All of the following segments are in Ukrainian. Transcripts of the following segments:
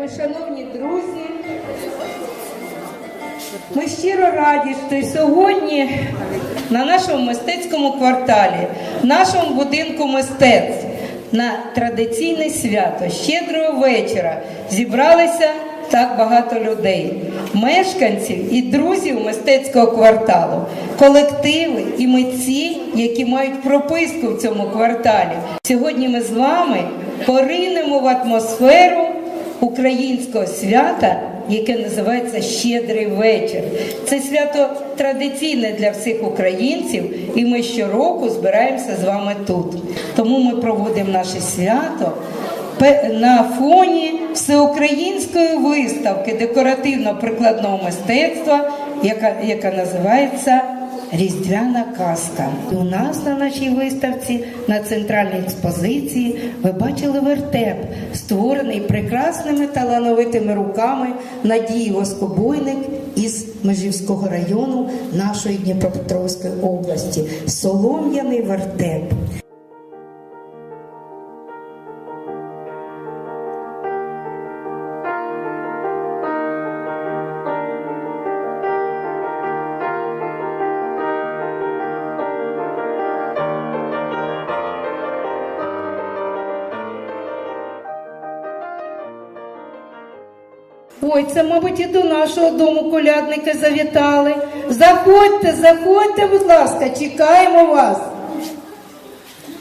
Вельмишановні друзі, ми щиро раді, що сьогодні на нашому мистецькому кварталі, в нашому будинку мистецтв на традиційне свято щедрого вечора зібралися так багато людей, мешканців і друзів мистецького кварталу, колективи і митці, які мають прописку в цьому кварталі. Сьогодні ми з вами поринемо в атмосферу українського свята, яке називається Щедрий вечір. Це свято традиційне для всіх українців, і ми щороку збираємося з вами тут. Тому ми проводимо наше свято на фоні всеукраїнської виставки декоративно-прикладного мистецтва, яка, яка називається Різдвяна казка. У нас на нашій виставці на центральній експозиції ви бачили вертеп, створений прекрасними талановитими руками Надії Воскобойник із Межівського району нашої Дніпропетровської області. Солом'яний вертеп. Ой, це, мабуть, і до нашого дому колядники завітали. Заходьте, заходьте, будь ласка, чекаємо вас.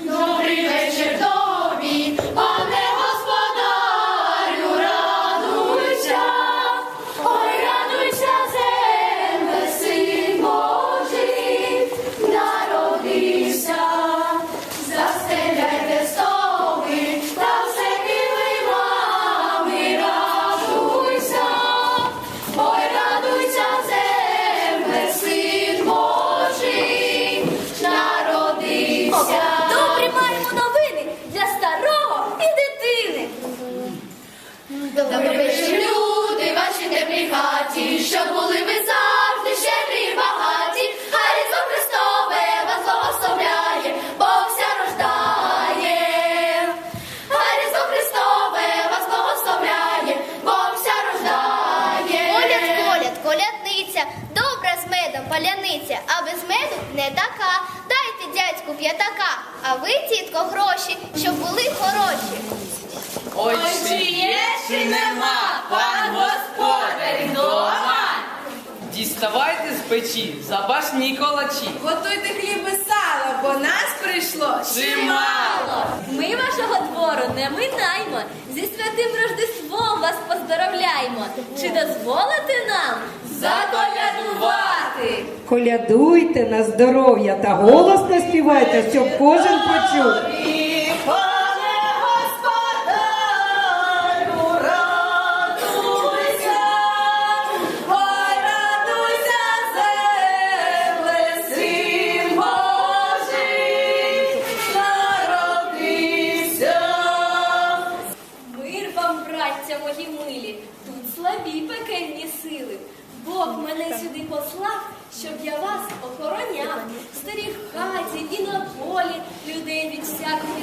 Добрий вечір така. Дайте дядьку п'ятака, а ви, тітко, гроші, щоб були хороші. Ой, чи є, чи нема, пан господар вдома? Діставайте з печі, запашні колачі. Готуйте хліб і сало, бо нас прийшло Чимало! Ми вашого двору не минаймо, зі святим Рождеством вас поздоровляємо. Чи дозволите нам заколядувати? Колядуйте на здоров'я та голосно співайте, щоб кожен почув. Мої милі, тут слабі пекельні сили. Бог мене сюди послав, щоб я вас охороняв, старіх хаті і на полі, людей від всякої